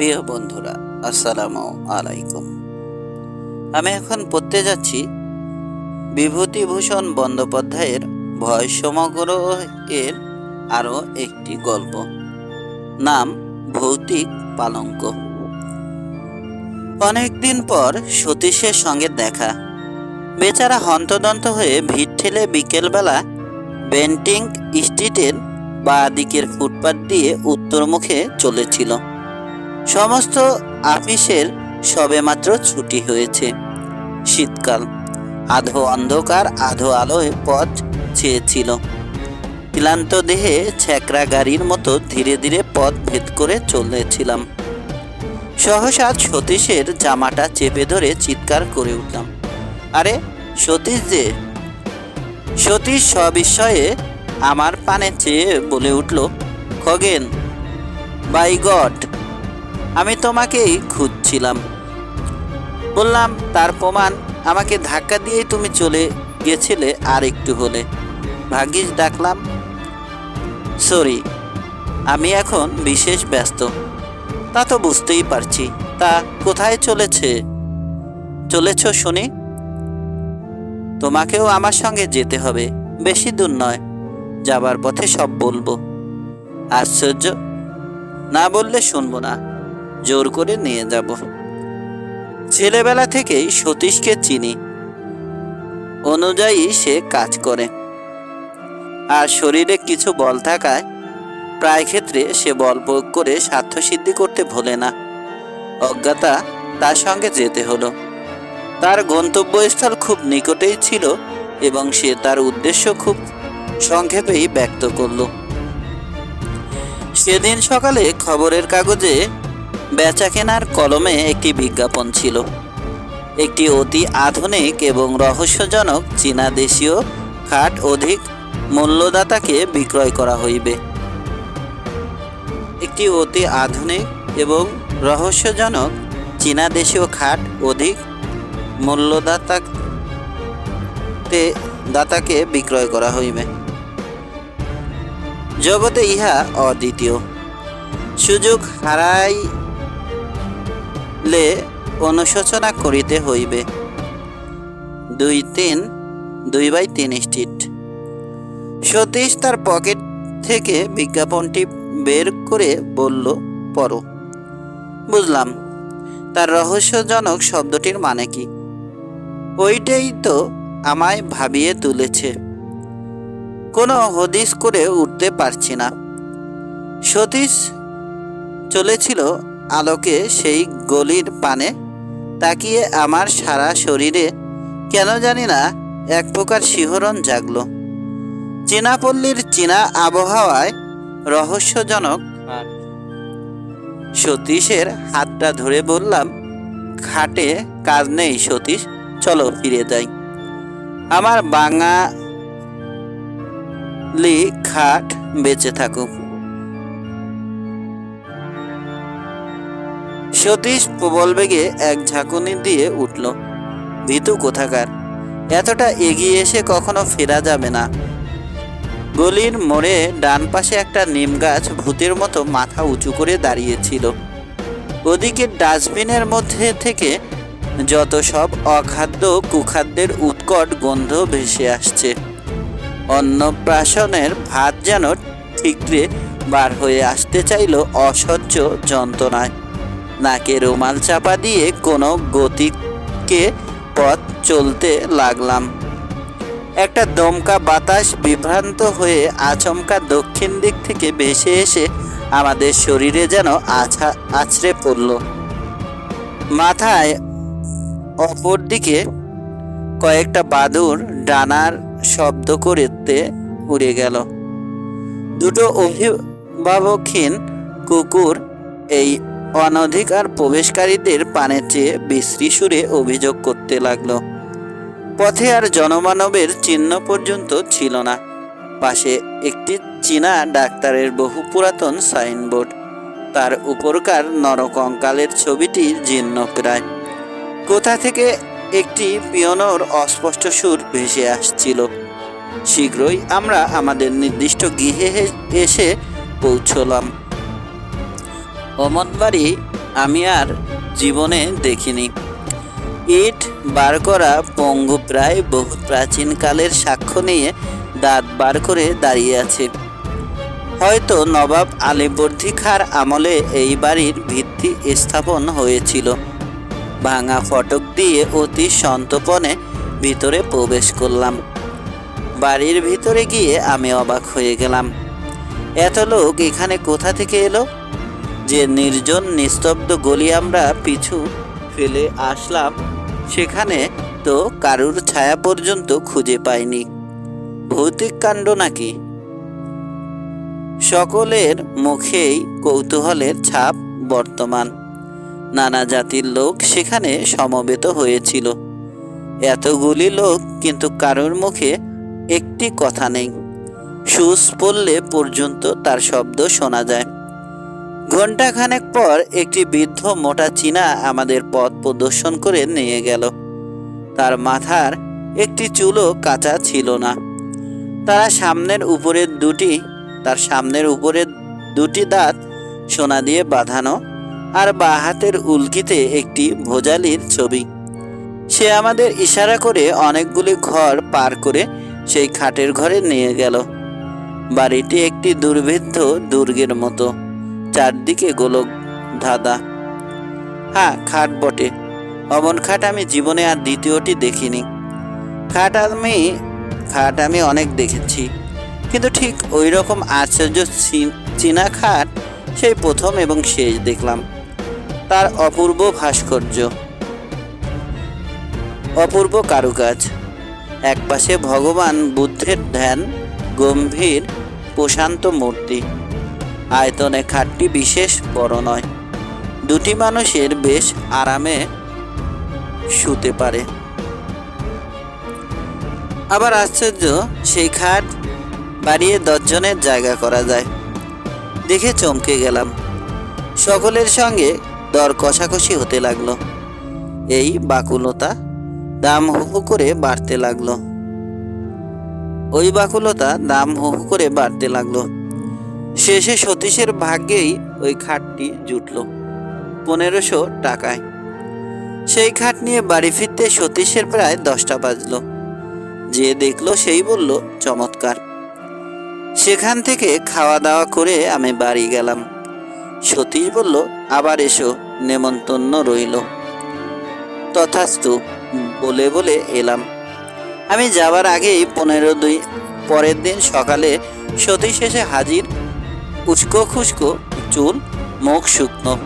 প্রিয় বন্ধুরা, আসসালামু আলাইকুম। আমি এখন পড়তে যাচ্ছি বিভূতিভূষণ বন্দ্যোপাধ্যায়ের ভয় সমগ্র এর আরও একটি গল্প। নাম ভৌতিক পালঙ্ক। অনেকদিন পর সতীশের সঙ্গে দেখা। বেচারা হন্তদন্ত হয়ে ভিড় ঠেলে বিকেলবেলা বেন্টিং স্ট্রিটের বা দিকের ফুটপাত দিয়ে উত্তরমুখে চলেছিল। সমস্ত আপিসের সবেমাত্র ছুটি হয়েছে। শীতকাল। আধো অন্ধকার, আধো আলোয় পথ চেয়েছিল। ক্লান্ত দেহে ছ্যাকরা গাড়ির মতো ধীরে ধীরে পথ ভেদ করে চলেছিলাম। সহসা সতীশের জামাটা চেপে ধরে চিৎকার করে উঠলাম। আরে, সতীশ যে? সতীশ সবিস্ময়ে আমার পানে চেয়ে বলে উঠল, খগেন, বাই গড। আমি তোমাকেই খুঁজছিলাম। বললাম, তার প্রমাণ আমাকে ধাক্কা দিয়েই তুমি চলে গেছিলে আর একটু হলে। ভাগ্যিস ডাকলাম, সরি, আমি এখন বিশেষ ব্যস্ত। তা তো বুঝতেই পারছি। তা কোথায় চলেছে? চলেছ শুনি? তোমাকেও আমার সঙ্গে যেতে হবে, বেশি দূর নয়। যাবার পথে সব বলব। আশ্চর্য, না বললে শুনব না। জোর করে নিয়ে যাব। ছেলেবেলা থেকেই সতীশকে চিনি। অনুযায়ী সে কাজ করে। আর শরীরে কিছু বল থাকায় প্রায় ক্ষেত্রে সে বল প্রয়োগ করে স্বার্থসিদ্ধি করতে ভোলে না। অজ্ঞাতা তার সঙ্গে যেতে হলো। তার গন্তব্যস্থল খুব নিকটেই ছিল এবং সে তার উদ্দেশ্য খুব সংক্ষেপেই ব্যক্ত করল। সেদিন সকালে খবরের কাগজে বেচা কেনার কলমে একটি বিজ্ঞাপন ছিল। একটি অতি আধুনিক এবং রহস্যজনক চীনা দেশীয় খাট অধিক মূল্যদাতাকে বিক্রয় করা হইবে। একটি অতি আধুনিক এবং রহস্যজনক চীনা দেশীয় খাট অধিক মূল্যদাতাতে দাতাকে বিক্রয় করা হইবে। জগতে ইহা অদ্বিতীয়। সুযোগ হারাইলে অনুশোচনা করিতে হইবে। দুই তিন, দুই বাই তিন স্ট্রিট সতীশ তার পকেট থেকে বিজ্ঞাপনটি বের করে বলল, পড়ো। বুঝলাম। তার রহস্যজনক শব্দটির মানে কি? ওইটাই তো আমায় ভাবিয়ে তুলেছে। কোনো হদিস করে উঠতে পারছি না। সতীশ চলেছিল আলোকে সেই গলির পানে তাকিয়ে আমার সারা শরীরে কেন জানি না এক প্রকার শিহরণ জাগলো। চীনাপল্লীর চীনা আবহাওয়ায় রহস্যজনক। সতীশের হাতটা ধরে বললাম খাটে কাজ নেই সতীশ, চলো ফিরে যাই। আমার বাঙালি খাট বেঁচে থাকুক। সতীশ প্রবল বেগে এক ঝাঁকুনি দিয়ে উঠল। ভীতু কোথাকার? এতটা এগিয়ে এসে কখনো ফেরা যাবে না। গলির মোড়ে ডান পাশে একটা নিম গাছ ভূতের মতো মাথা উঁচু করে দাঁড়িয়েছিল। ওদিকে ডাস্টবিনের মধ্যে থেকে যত সব অখাদ্য, কুখাদ্যের উৎকট গন্ধ ভেসে আসছে। অন্নপ্রাশনের ভাত যেন ঠিকরে বার হয়ে আসতে চাইল অসহ্য যন্ত্রণায়। নাকে রুমাল চাপা দিয়ে কোনো গতিকে পথ চলতে লাগলাম। একটা দমকা বাতাস বিভ্রান্ত হয়ে আচমকা দক্ষিণ দিক থেকে ভেসে এসে আমাদের শরীরে যেন আছা, আছড়ে পড়ল। মাথায় অপর দিকে কয়েকটা বাদুর ডানার শব্দ করতে উড়ে গেল। দুটো অভিভাবকহীন কুকুর এই অনধিকার প্রবেশকারীদের পানে চেয়ে বিশ্রী সুরে অভিযোগ করতে লাগল। পথে আর জনমানবের চিহ্ন পর্যন্ত ছিল না। পাশে একটি চীনা ডাক্তারের বহু পুরাতন সাইনবোর্ড। তার উপরকার নরকঙ্কালের ছবিটি জীর্ণ প্রায়। কোথা থেকে একটি পিয়নোর অস্পষ্ট সুর ভেসে আসছিল। শীঘ্রই আমরা আমাদের নির্দিষ্ট গৃহে এসে পৌঁছলাম। অমন বাড়ি আমি আর জীবনে দেখিনি। ইট বার করা পঙ্গু প্রায় বহু প্রাচীনকালের সাক্ষ্য নিয়ে দাঁত বার করে দাঁড়িয়ে আছে। হয়তো নবাব আলীবর্দী খাঁর আমলে এই বাড়ির ভিত্তি স্থাপন হয়েছিল। ভাঙা ফটক দিয়ে অতি সন্তপনে ভিতরে প্রবেশ করলাম। বাড়ির ভিতরে গিয়ে আমি অবাক হয়ে গেলাম। এত লোক এখানে কোথা থেকে এলো? যে নির্জন নিস্তব্ধ গলি আমরা পিছু ফেলে আসলাম, সেখানে তো কারুর ছায়া পর্যন্ত খুঁজে পাইনি। ভৌতিক কাণ্ড নাকি? সকলের মুখেই কৌতূহলের ছাপ বর্তমান। নানা জাতির লোক সেখানে সমবেত হয়েছিল। এতগুলি লোক কিন্তু কারোর মুখে একটি কথা নেই। সুস পড়লে পর্যন্ত তার শব্দ শোনা যায়। ঘণ্টাখানেক পর একটি বৃদ্ধ মোটা চীনা আমাদের পথ প্রদর্শন করে নিয়ে গেল। তার মাথার একটি চুলও কাঁচা ছিল না। তারা সামনের উপরের দুটি, তার সামনের উপরের দুটি দাঁত সোনা দিয়ে বাঁধানো আর বা হাতের উল্কিতে একটি ভোজালির ছবি। সে আমাদের ইশারা করে অনেকগুলি ঘর পার করে সেই খাটের ঘরে নিয়ে গেল। বাড়িটি একটি দুর্ভেদ্য দুর্গের মতো। চারদিকে গোলক ধাঁধা। হ্যাঁ খাট বটে। অমন খাট আমি জীবনে আর দ্বিতীয়টি দেখিনি। খাট আমি খাট আমি অনেক দেখেছি। কিন্তু ঠিক ওই রকম আশ্চর্য চীনা খাট সেই প্রথম এবং শেষ দেখলাম। তার অপূর্ব ভাস্কর্য। অপূর্ব কারুকাজ। একপাশে ভগবান বুদ্ধের ধ্যান, গম্ভীর, প্রশান্ত মূর্তি। আয়তনে খাটটি বিশেষ বড় নয়। দুটি মানুষের বেশ আরামে শুতে পারে। আবার আশ্চর্য, সেই খাট বাড়িয়ে দশজনের জায়গা করা যায়। দেখে চমকে গেলাম। সকলের সঙ্গে দর কষাকষি হতে লাগল। এই বাকুলতা দাম হু হু করে বাড়তে লাগল। ওই বাকুলতা দাম হু হু করে বাড়তে লাগল। শেষে সতীশের ভাগ্যেই ওই খাটটি জুটল, পনেরোশো টাকায়। সেই খাট নিয়ে বাড়ি ফিরতে সতীশের প্রায় দশটা বাজলো। যে দেখল সেই বলল, চমৎকার। সেখান থেকে খাওয়া দাওয়া করে আমি বাড়ি গেলাম। সতীশ বলল, আবার এসো। নেমন্তন্ন রইল। তথাস্তু বলে বলে এলাম। আমি যাবার আগেই পনেরো দুই পরের দিন সকালে সতীশ এসে হাজির। উস্কো খুস্কো চুল, মুখ শুকনো।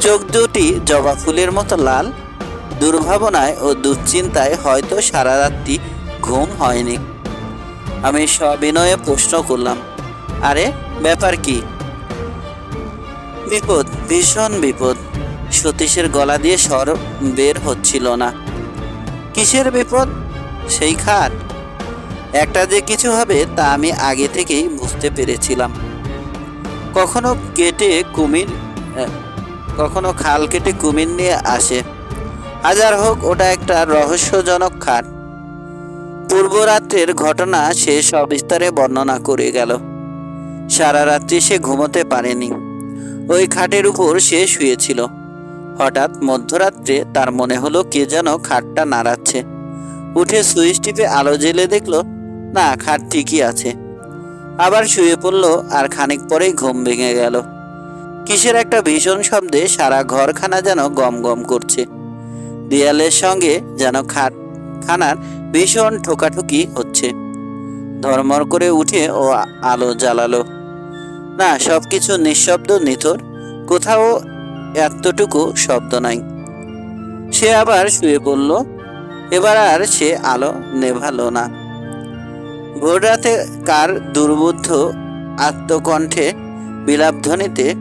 চোখ দুটি জবা ফুলের মতো লাল। দুর্ভাবনায় ও দুশ্চিন্তায় হয়তো সারা রাত্রি ঘুম হয়নি। আমি সবিনয়ে প্রশ্ন করলাম, আরে, ব্যাপার কি? বিপদ, ভীষণ বিপদ। সতীশের গলা দিয়ে স্বর বের হচ্ছিল না। কিসের বিপদ? সেই খাট। একটা যে কিছু হবে তা আমি আগে থেকেই বুঝতে পেরেছিলাম। কখনো কেটে কুমির কখনো খাল কেটে কুমির নিয়ে আসে। হাজার হোক, ওটা একটা রহস্যজনক খাট পূর্বরাত্রের ঘটনা সে সবিস্তারে বর্ণনা করে গেল। সারা রাত্রি সে ঘুমোতে পারেনি। ওই খাটের উপর সে শুয়েছিল। হঠাৎ মধ্যরাত্রে তার মনে হলো কে যেন খাটটা নাড়াচ্ছে। উঠে সুইচ টিপে আলো জেলে দেখল, না, খাট ঠিকই আছে। আবার শুয়ে পড়ল আর খানিক পরেই ঘুম ভেঙে গেল। কিসের একটা ভীষণ শব্দে সারা ঘরখানা যেন গম গম করছে। দেয়ালের সঙ্গে যেন খাট, খানার ভীষণ ঠোকাঠুকি হচ্ছে। ধর্মর করে উঠে ও আলো জ্বালালো। না, সবকিছু নিঃশব্দ, নিথর। কোথাও এতটুকু শব্দ নাই। সে আবার শুয়ে পড়ল। এবার আর সে আলো নেভালো না। ভোররাতে কার দুর্বুদ্ধ আত্মকণ্ঠে বিলাপধ্বনিতে,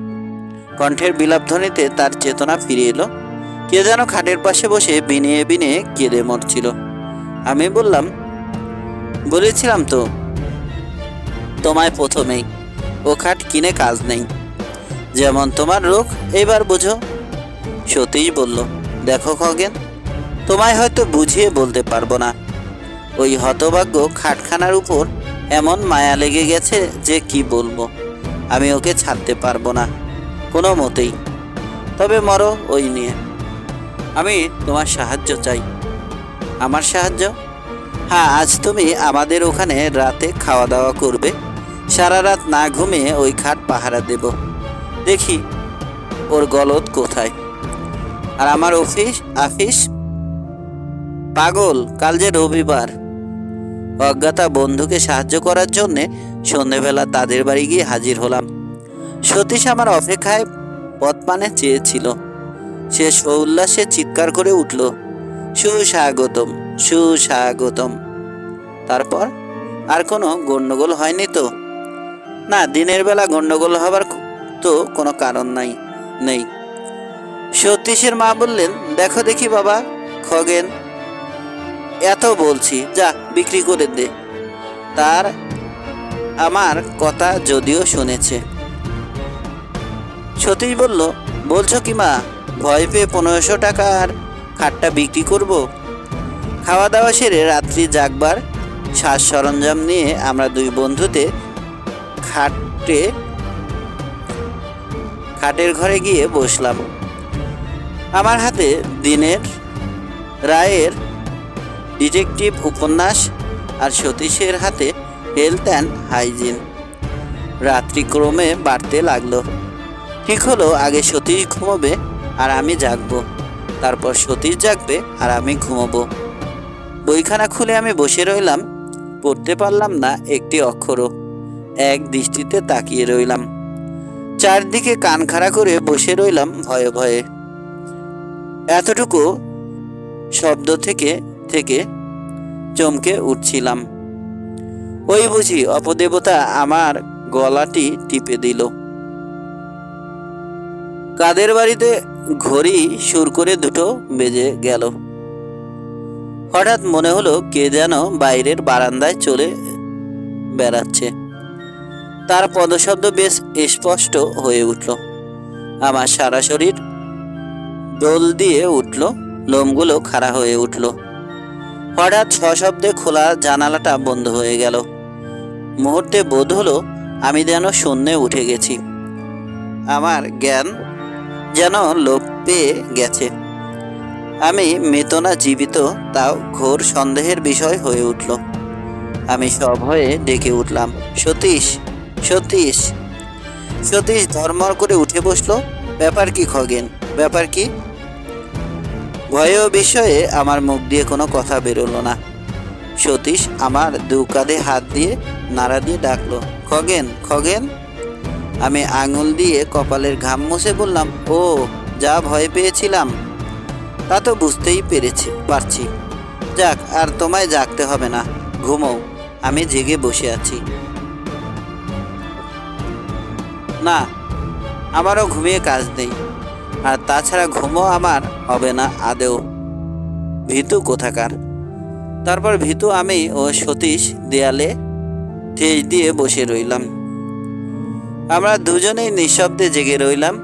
কণ্ঠের বিলাপধ্বনিতে তার চেতনা ফিরে এলো। কে যেন খাটের পাশে বসে বিনিয়ে বিনিয়ে কেঁদে মরছিল। আমি বললাম, বলেছিলাম তো, তোমায় প্রথমেই। ও খাট কিনে কাজ নেই। যেমন তোমার রোগ এবার বুঝো। সতীশ বলল, দেখো খগেন, তোমায় হয়তো বুঝিয়ে বলতে পারব না। ওই হতভাগ্য খাটখানার উপর এমন মায়া লেগে গেছে যে কি বলব? আমি ওকে ছাড়তে পারব না, কোনো মতেই। তবে মরো ওই নিয়ে। আমি তোমার সাহায্য চাই। আমার সাহায্য? হ্যাঁ আজ তুমি আমাদের ওখানে রাতে খাওয়া দাওয়া করবে। সারা রাত না ঘুমিয়ে ওই খাট পাহারা দেব। দেখি ওর গলদ কোথায়। আর আমার অফিস, আফিস? পাগল, কাল যে রবিবার। অজ্ঞাতা বন্ধুকে সাহায্য করার জন্যে সন্ধেবেলা তাদের বাড়ি গিয়ে হাজির হলাম। সতীশ আমার অপেক্ষায় পথপানে চেয়েছিল। সে সৌল্লাসে চিৎকার করে উঠল, সুস্বাগতম সুস্বাগতম। তারপর আর কোনো গণ্ডগোল হয়নি তো? না, দিনের বেলা গণ্ডগোল হবার তো কোনো কারণ নাই, নেই। সতীশের মা বললেন, দেখো দেখি বাবা, খগেন এত বলছি, যা, বিক্রি করে দে। তার আমার কথা যদিও শুনেছে। সতীশ বলল, বলছো কি মা, ভয় পেয়ে পনেরোশো টাকার খাটটা বিক্রি করব? খাওয়া দাওয়া সেরে রাত্রি জাগবার সাজ সরঞ্জাম নিয়ে আমরা দুই বন্ধুতে খাটে, খাটের ঘরে গিয়ে বসলাম। আমার হাতে দিনের রায়ের ডিটেকটিভ উপন্যাস আর সতীশের হাতে হেলথ অ্যান্ড হাইজিন রাত্রিক্রমে বাড়তে লাগল। ঠিক হলো, আগে সতীশ ঘুমোবে আর আমি জাগবো। তারপর সতীশ জাগবে আর আমি ঘুমোবো। বইখানা খুলে আমি বসে রইলাম। পড়তে পারলাম না একটি অক্ষরও। এক দৃষ্টিতে তাকিয়ে রইলাম। চারদিকে কান খাড়া করে বসে রইলাম ভয়ে ভয়ে। এতটুকু শব্দ থেকে থেকে চমকে উঠছিলাম। ওই বুঝি অপদেবতা আমার গলাটি টিপে দিল। কাদের বাড়িতে ঘড়ি সুর করে দুটো বেজে গেল। হঠাৎ মনে হলো কে যেন বাইরের বারান্দায় চলে বেড়াচ্ছে। তার পদশব্দ বেশ স্পষ্ট হয়ে উঠল। আমার সারা শরীর দোল দিয়ে উঠল, লোমগুলো খাড়া হয়ে উঠল। হঠাৎ সশব্দে খোলা জানালাটা বন্ধ হয়ে গেল। মুহূর্তে বোধ হলো আমি যেন শূন্যে উঠে গেছি। আমার জ্ঞান যেন লোপ পেয়ে গেছে। আমি মৃত না জীবিত, তাও ঘোর সন্দেহের বিষয় হয়ে উঠল। আমি সব হয়ে ডেকে উঠলাম, সতীশ সতীশ সতীশ ধর্মর করে উঠে বসল? ব্যাপার কি খগেন? ব্যাপার কি? ভয় ও বিষয়ে আমার মুখ দিয়ে কোনো কথা বেরোলো না। সতীশ আমার দু কাঁধে হাত দিয়ে নাড়া দিয়ে ডাকলো, খগেন খগেন। আমি আঙুল দিয়ে কপালের ঘাম মুছে বললাম, ও, যা ভয় পেয়েছিলাম, তা তো বুঝতেই পেরেছি, পারছি। যাক, আর তোমায় জাগতে হবে না ঘুমো আমি জেগে বসে আছি। না, আমারও ঘুমিয়ে কাজ নেই, আর তাছাড়া ঘুমও আমার হবে না আদেও। ভীতু কোথাকার? তারপর ভীতু, আমি ও সতীশ দেয়ালে ঠেস দিয়ে বসে রইলাম। আমরা দুজনেই নিঃশব্দে জেগে রইলাম।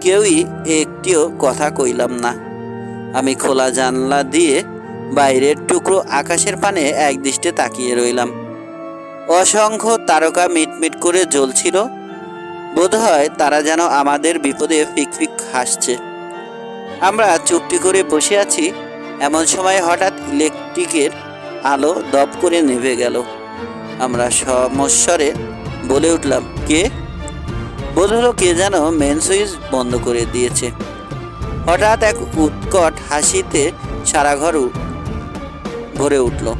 কেউই একটিও কথা কইলাম না। আমি খোলা জানলা দিয়ে বাইরের টুকরো আকাশের পানে একদৃষ্টে তাকিয়ে রইলাম। অসংখ্য তারকা মিটমিট করে জ্বলছিল। বোধহয় তারা যেন আমাদের বিপদে ফিকফিক হাসছে। আমরা চুপটি করে বসে আছি। এমন সময় হঠাৎ ইলেকট্রিকের আলো দপ করে নেভে গেল। আমরা সমস্বরে বলে উঠলাম, কে? বোধ হলো কে যেন মেন সুইচ বন্ধ করে দিয়েছে। হঠাৎ এক উৎকট হাসিতে সারা ঘর ভরে উঠল।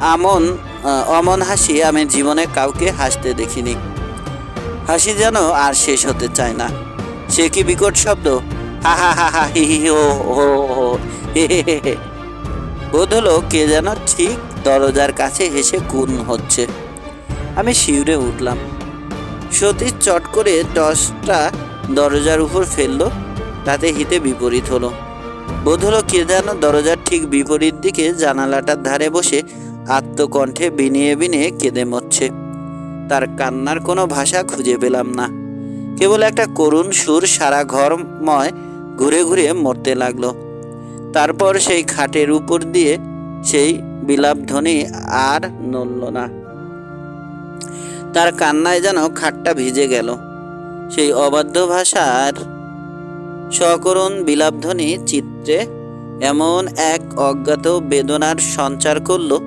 আমন অমন হাসি আমি জীবনে কাউকে হাসতে দেখিনি। হাসি যেন আর শেষ হতে চায় না। সে কি বিকট শব্দ? হা হা হা হা, হি। বোধ হলো কে যেন ঠিক দরজার কাছে হেসে গুণ হচ্ছে। আমি শিউরে উঠলাম। সতীশ চট করে টসটা দরজার উপর ফেলল, তাতে হিতে বিপরীত হলো। বোধ হলো কে যেন দরজার ঠিক বিপরীত দিকে জানালাটার ধারে বসে আত্মকণ্ঠে বিনিয়ে বিনিয়ে কেঁদে মরছে। তার কান্নার কোনো ভাষা খুঁজে পেলাম না। কেবল একটা করুণ সুর সারা ঘরময় ঘুরে ঘুরে মরতে লাগল। তারপর সেই খাটের উপর দিয়ে সেই বিলাপ ধ্বনি আর নড়ল না। তার কান্নায় যেন খাটটা ভিজে গেল। সেই অবাধ্য ভাষার সকরুণ বিলাপধ্বনি চিত্রে এমন এক অজ্ঞাত বেদনার সঞ্চার করল,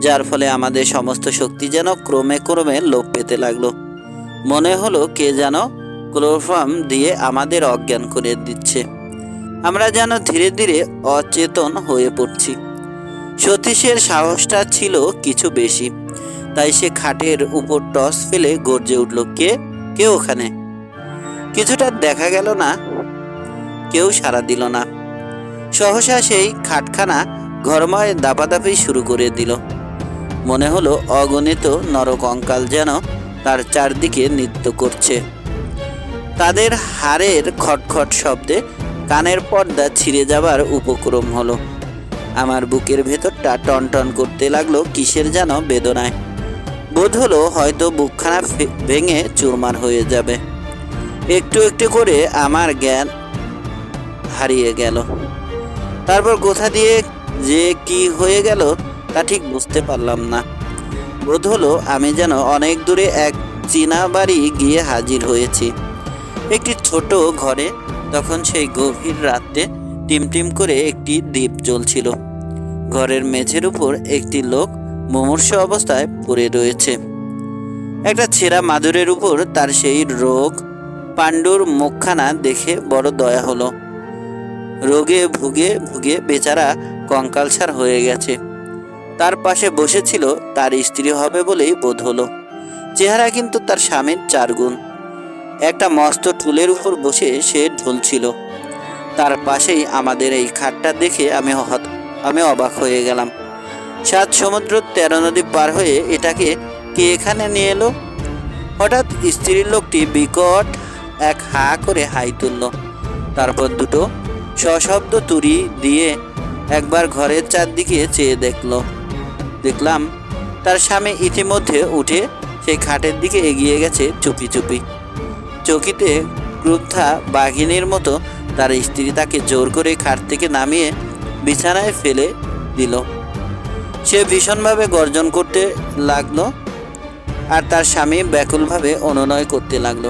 যার ফলে আমাদের সমস্ত শক্তি যেন ক্রমে ক্রমে লোপ পেতে লাগল। মনে হলো কে যেন ক্লোরফর্ম দিয়ে আমাদের অজ্ঞান করে দিচ্ছে। আমরা যেন ধীরে ধীরে অচেতন হয়ে পড়ছি। সতীশের সাহসটা ছিল কিছু বেশি, তাই সে খাটের উপর টস ফেলে গর্জে উঠল, কে? কে ওখানে? কিছুটা দেখা গেল না, কেউ সাড়া দিল না। সহসা সেই খাটখানা ঘরময় দাপাদাপি শুরু করে দিল। মনে হলো অগণিত নরকঙ্কাল যেন তার চারদিকে নৃত্য করছে। তাদের হাড়ের খটখট শব্দে কানের পর্দা ছিঁড়ে যাবার উপক্রম হলো। আমার বুকের ভেতরটা টনটন করতে লাগল কিসের যেন বেদনায়। বোধ হলো হয়তো বুকখানা ভেঙে চুরমার হয়ে যাবে। একটু একটু করে আমার জ্ঞান হারিয়ে গেল। তারপর কোথা দিয়ে যে কি হয়ে গেল তা ঠিক বুঝতে পারলাম না। বোধ হলো আমি যেন অনেক দূরে এক চীনা বাড়ি গিয়ে হাজির হয়েছি। একটি ছোট ঘরে তখন সেই গভীর রাতে টিমটিম করে একটি দ্বীপ জ্বলছিল। ঘরের মেঝের উপর একটি লোক মুমূর্ষ অবস্থায় পড়ে রয়েছে। একটা ছেঁড়া মাদুরের উপর তার সেই রোগ পাণ্ডুর মুখখানা দেখে বড় দয়া হলো। রোগে ভুগে ভুগে বেচারা কঙ্কালসার হয়ে গেছে। তার পাশে বসেছিল তার স্ত্রী হবে বলেই বোধ হলো। চেহারা কিন্তু তার স্বামীর চার গুণ। একটা মস্ত টুলের উপর বসে সে ঢুলছিল। তার পাশেই আমাদের এই খাটটা দেখে আমি আমি অবাক হয়ে গেলাম। সাত সমুদ্র তেরো নদী পার হয়ে এটাকে কে এখানে নিয়ে এলো? হঠাৎ স্ত্রীর লোকটি বিকট এক হা করে হাই তুলল। তারপর দুটো সশব্দ তুরি দিয়ে একবার ঘরের চারদিকে চেয়ে দেখল। দেখলাম তার স্বামী ইতিমধ্যে উঠে সেই খাটের দিকে এগিয়ে গেছে চুপি চুপি। চকিতে ক্রুদ্ধা বাঘিনীর মতো তার স্ত্রী তাকে জোর করে খাট থেকে নামিয়ে বিছানায় ফেলে দিল। সে ভীষণভাবে গর্জন করতে লাগল আর তার স্বামী ব্যাকুলভাবে অনুনয় করতে লাগল।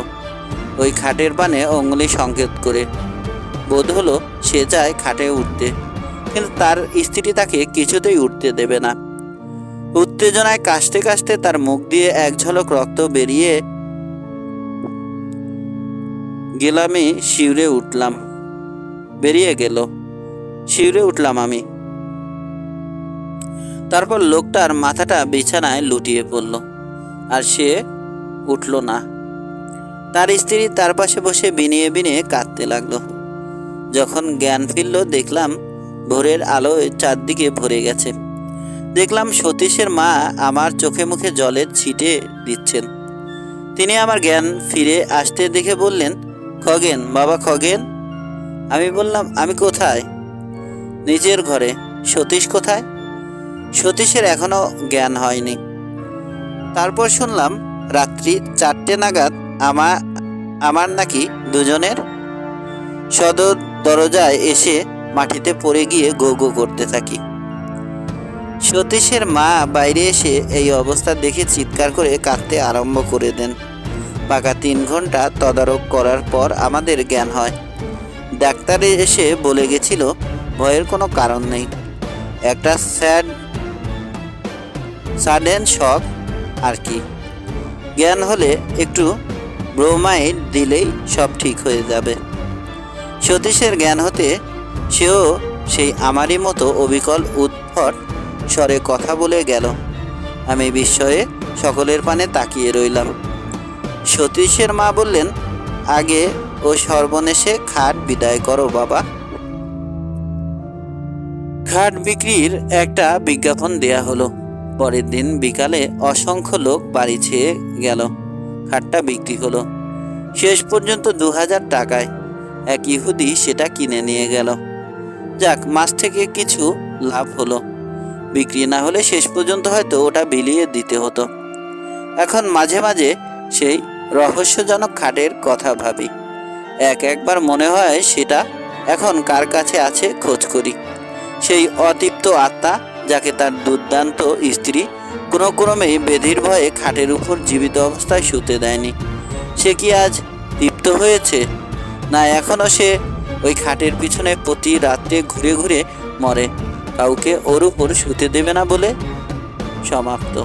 ওই খাটের পানে অঙ্গুলি সংকেত করে। বোধ হলো সে চায় খাটে উঠতে, কিন্তু তার স্ত্রী তাকে কিছুতেই উঠতে দেবে না। উত্তেজনায় কাশতে কাশতে তার মুখ দিয়ে এক ঝলক রক্ত বেরিয়ে গেলামে শিউরে উঠলাম। বেরিয়ে গেল। শিউরে উঠলাম আমি। তারপর লোকটার মাথাটা বিছানায় লুটিয়ে পড়ল। আর সে উঠল না। তার স্ত্রী তার পাশে বসে বিনিয়ে বিনিয়ে কাঁদতে লাগল। যখন জ্ঞান ফিরল, দেখলাম ভোরের আলোয় চারদিকে ভরে গেছে। দেখলাম সতীশের মা আমার চোখে মুখে জলের ছিটে দিচ্ছেন। তিনি আমার জ্ঞান ফিরে আসতে দেখে বললেন খগেন, বাবা খগেন? আমি বললাম, আমি কোথায়? নিজের ঘরে। সতীশ কোথায়? সতীশের এখনও জ্ঞান হয়নি। তারপর শুনলাম, রাত্রি চারটে নাগাদ আমার আমার নাকি দুজনের? সদর দরজায় এসে মাটিতে পড়ে গিয়ে গো গো করতে থাকি। সতীশের মা বাইরে এসে এই অবস্থা দেখে চিৎকার করে কাঁদতে আরম্ভ করে দেন। পাকা তিন ঘণ্টা তদারক করার পর আমাদের জ্ঞান হয়। ডাক্তার এসে বলে গেছিল, ভয়ের কোনো কারণ নেই। একটা স্যাড, সাডেন শক, আর কি। জ্ঞান হলে একটু ব্রোমাইড দিলেই সব ঠিক হয়ে যাবে। সতীশের জ্ঞান হতে সেও সেই আমারই মতো অবিকল উৎফট স্বরে কথা বলে গেল। আমি বিস্ময়ে সকলের পানে তাকিয়ে রইলাম। সতীশের মা বললেন, আগে ও সর্বনেশে খাট বিদায় করো, বাবা। খাট বিক্রির একটা বিজ্ঞাপন দেয়া হলো। পরের দিন বিকালে অসংখ্য লোক বাড়ি ছেয়ে গেল। খাটটা বিক্রি হলো। শেষ পর্যন্ত দু হাজার টাকায় এক ইহুদি সেটা কিনে নিয়ে গেল। যাক মাছ থেকে কিছু লাভ হলো। বিক্রি না হলে শেষ পর্যন্ত হয়তো ওটা বিলিয়ে দিতে হতো। এখন মাঝে মাঝে সেই রহস্যজনক খাটের কথা ভাবি। এক একবার মনে হয় সেটা এখন কার কাছে আছে খোঁজ করি। সেই অতৃপ্ত আত্মা যাকে তার দুর্দান্ত স্ত্রী কোনো ক্রমে বেধির ভয়ে খাটের উপর জীবিত অবস্থায় শুতে দেয়নি। সে কি আজ তৃপ্ত হয়েছে? না এখনও সে ওই খাটের পিছনে প্রতি রাত্রে ঘুরে ঘুরে মরে। কাউকে ওর উপর শুতে দেবে না বলে সমাপ্ত।